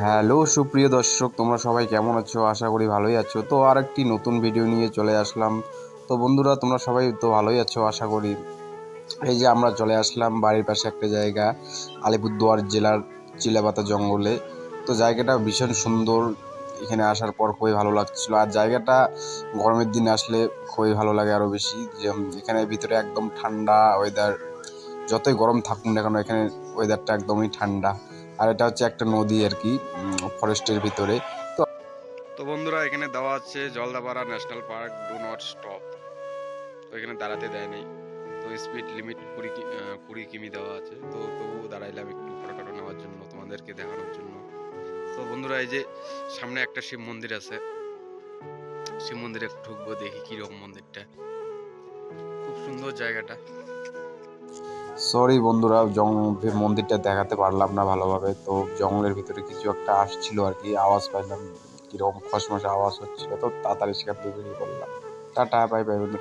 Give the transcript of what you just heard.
Hello, সুপ্রিয় দর্শক, তোমরা সবাই কেমন আছো? আশা করি ভালোই আছো। তো আর একটি নতুন ভিডিও নিয়ে চলে আসলাম। তো বন্ধুরা, তোমরা সবাই তো ভালোই আছো, আশা করি। এই যে আমরা চলে আসলাম বাড়ির পাশে একটা জায়গা, আলিপুরদুয়ার জেলার চিলাপাতা জঙ্গলে। তো জায়গাটা ভীষণ সুন্দর। এখানে আসার পর খুবই ভালো লাগছিল। আর জায়গাটা গরমের দিন আসলে খুবই ভালো লাগে আরও বেশি। যে এখানে ভিতরে একদম ঠান্ডা ওয়েদার যতই গরম থাকুক না কেন, এখানে ওয়েদারটা একদমই ঠান্ডা। আর এটা হচ্ছে একটা নদী আর কি ফরেস্টের ভিতরে। তো বন্ধুরা, এখানে দেওয়া আছে Jaldapara national park, do not stop. তো এখানে দাঁড়াতে দেয় নেই। তো স্পিড লিমিট কুড়ি কুড়ি কিমি দেওয়া আছে। তো তবুও দাঁড়াইলাম একটু ফটো টটো নেওয়ার জন্য, তোমাদেরকে দেখানোর জন্য। তো বন্ধুরা, এই যে সামনে একটা শিব মন্দির আছে। শিব মন্দিরে ঢুকবো, দেখি কীরকম মন্দিরটা। খুব সুন্দর জায়গাটা। সরি বন্ধুরা জঙ্গল মন্দিরটা দেখাতে পারলাম না ভালোভাবে। তো জঙ্গলের ভিতরে কিছু একটা আসছিল আর কি, আওয়াজ পাইলাম, কীরকম খসমসে আওয়াজ হচ্ছিল। তো তাড়াতাড়ি সেখান থেকে বেরিয়ে পড়লাম। টাটা বাই বাই বন্ধুরা।